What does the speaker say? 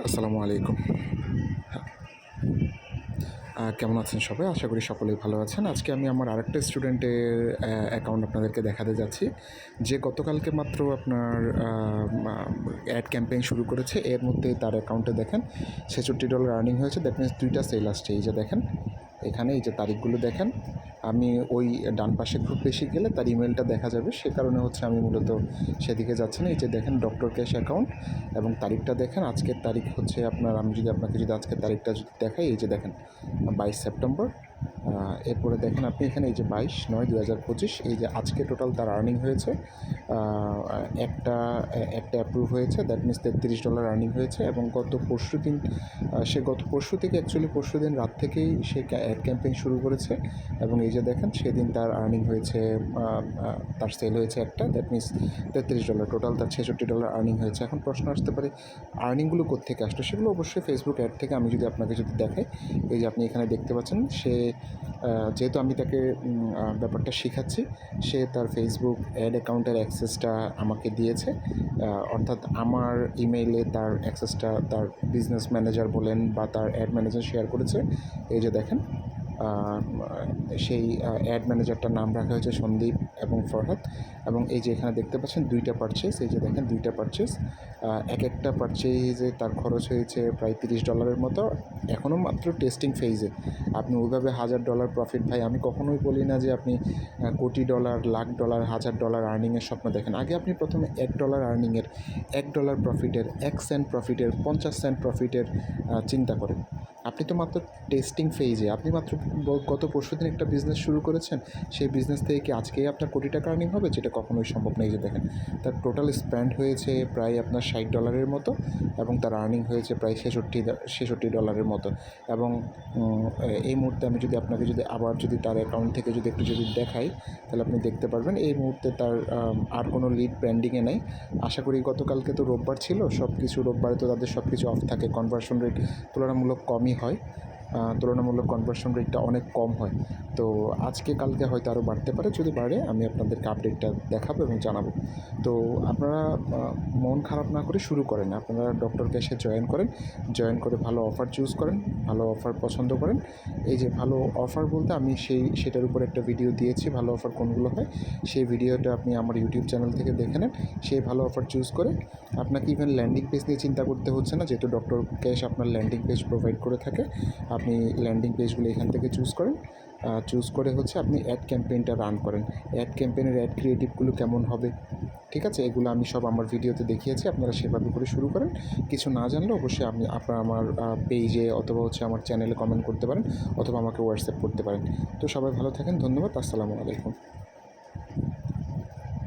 আসসালামু আলাইকুম। কেমন আছেন সবাই? আশা করি সকলেই ভালো আছেন। আজকে আমি আমার আরেকটা স্টুডেন্টের অ্যাকাউন্ট আপনাদেরকে দেখাতে যাচ্ছি। যে গতকালকে মাত্র আপনার অ্যাড ক্যাম্পেইন শুরু করেছে, এর মধ্যে তার অ্যাকাউন্টে দেখেন, ছেষট্টি ডলার আর্নিং হয়েছে দ্যাট মিনস দুইটা সেল আসছে। এই যে দেখেন, এখানে এই যে তারিখগুলো দেখেন আমি ওই ডান পাশে খুব বেশি গেলে তার ইমেলটা দেখা যাবে। সে কারণে হচ্ছে আমি মূলত সেদিকে যাচ্ছি না। এই যে দেখেন ডক্টর ক্যাশ অ্যাকাউন্ট এবং তারিখটা দেখেন। আজকের তারিখ হচ্ছে আপনার, আমি যদি আপনাকে যদি আজকের তারিখটা যদি দেখাই, এই যে দেখেন বাইশ সেপ্টেম্বর। এরপরে দেখেন আপনি এখানে এই যে বাইশ, নয় দু হাজার পঁচিশ, এই যে আজকে টোটাল তার আর্নিং হয়েছে একটা একটা অ্যাপ্রুভ হয়েছে দ্যাট মিনস তেত্রিশ ডলার আর্নিং হয়েছে এবং গত পরশু দিন সে গত পরশু থেকে অ্যাকচুয়ালি পরশু দিন রাত থেকেই সে অ্যাড ক্যাম্পেইন শুরু করেছে এবং এই যে দেখেন সেদিন তার আর্নিং হয়েছে তার সেল হয়েছে একটা দ্যাট মিনস তেত্রিশ ডলার টোটাল তার ছেষট্টি ডলার আর্নিং হয়েছে। এখন প্রশ্ন আসতে পারে আর্নিংগুলো কোথেকে আসলো? সেগুলো অবশ্যই ফেসবুক অ্যাড থেকে আমি যদি আপনাকে যদি দেখাই, এই যে আপনি এখানে দেখতে পাচ্ছেন, সে যেহেতু আমি তাকে ব্যাপারটা শেখাচ্ছি, সে তার ফেসবুক অ্যাড অ্যাকাউন্টের অ্যাক্সেসটা আমাকে দিয়েছে। অর্থাৎ আমার ইমেইলে তার অ্যাক্সেসটা তার বিজনেস ম্যানেজার বলেন বা তার অ্যাড ম্যানেজার শেয়ার করেছে। এই যে দেখেন সেই অ্যাড ম্যানেজারটার নাম রাখা হয়েছে সন্দীপ এবং ফরহাদ। এবং এই যে এখানে দেখতে পাচ্ছেন দুইটা পারচেস এই যে দেখেন দুইটা পারচেস এক একটা পারচেজে তার খরচ হয়েছে প্রায় তিরিশ ডলারের মতো। এখনও মাত্র টেস্টিং ফেজে আপনি ওইভাবে হাজার ডলার প্রফিট ভাই, আমি কখনোই বলি না যে আপনি কোটি ডলার লাখ ডলার হাজার ডলার আর্নিংয়ের স্বপ্ন দেখেন। আগে আপনি প্রথমে এক ডলার আর্নিংয়ের এক ডলার প্রফিটের এক সেন্ট প্রফিটের পঞ্চাশ সেন্ট প্রফিটের চিন্তা করেন। আপনি তো মাত্র টেস্টিং ফেজে আপনি মাত্র গত পরশু দিন একটা বিজনেস শুরু করেছেন। সেই বিজনেস থেকে কি আজকেই আপনার কোটি টাকা আর্নিং হবে, যেটা কখনোই সম্ভব নেই যে দেখেন। তার টোটাল স্প্যান্ড হয়েছে প্রায় আপনার ষাট ডলারের মতো এবং তার আর্নিং হয়েছে প্রায় ছেষট্টি ছেষট্টি ডলারের মতো। এবং এই মুহূর্তে আমি যদি আপনাকে যদি আবার যদি তার অ্যাকাউন্ট থেকে যদি একটু যদি দেখাই, তাহলে আপনি দেখতে পারবেন এই মুহূর্তে তার আর কোনো লিড পেন্ডিংয়ে নেই। আশা করি গতকালকে তো রোববার ছিল সব কিছু রোববারে তো তাদের সব কিছু অফ থাকে। কনভার্সন রেট তুলনামূলক কমই হয়। তুলনামূলক কনভার্সন রেটটা অনেক কম হয়। তো আজকে কালকে হয়তো আরও বাড়তে পারে, যদি বাড়ে, আমি আপনাদেরকে আপডেটটা দেখাবো এবং জানাব। তো আপনারা মন খারাপ না করে শুরু করেন। আপনারা ডক্টর ক্যাশে জয়েন করেন জয়েন করে ভালো অফার চুজ করেন, ভালো অফার পছন্দ করেন। এই যে ভালো অফার বলতে আমি সেই, সেটার উপর একটা ভিডিও দিয়েছি, ভালো অফার কোনগুলো হয়, সেই ভিডিওটা আপনি আমার ইউটিউব চ্যানেল থেকে দেখে নেন, সেই ভালো অফার চুজ করে আপনাকে ইভেন ল্যান্ডিং পেজ নিয়ে চিন্তা করতে হচ্ছে না, যেহেতু ডক্টর ক্যাশ আপনার ল্যান্ডিং পেজ প্রোভাইড করে থাকে। আপনি ল্যান্ডিং পেজগুলো এখান থেকে চুজ করেন। চুজ করে হচ্ছে আপনি অ্যাড ক্যাম্পেইনটা রান করেন। অ্যাড ক্যাম্পেইনের অ্যাড ক্রিয়েটিভগুলো কেমন হবে? ঠিক আছে? এগুলো আমি সব আমার ভিডিওতে দেখিয়েছি, আপনারা সেভাবে করে শুরু করেন। কিছু না জানলে অবশ্যই আপনি আপনারা আমার পেজে অথবা হচ্ছে আমার চ্যানেলে কমেন্ট করতে পারেন, অথবা আমাকে হোয়াটসঅ্যাপ করতে পারেন। তো সবাই ভালো থাকেন, ধন্যবাদ, আসসালামু আলাইকুম।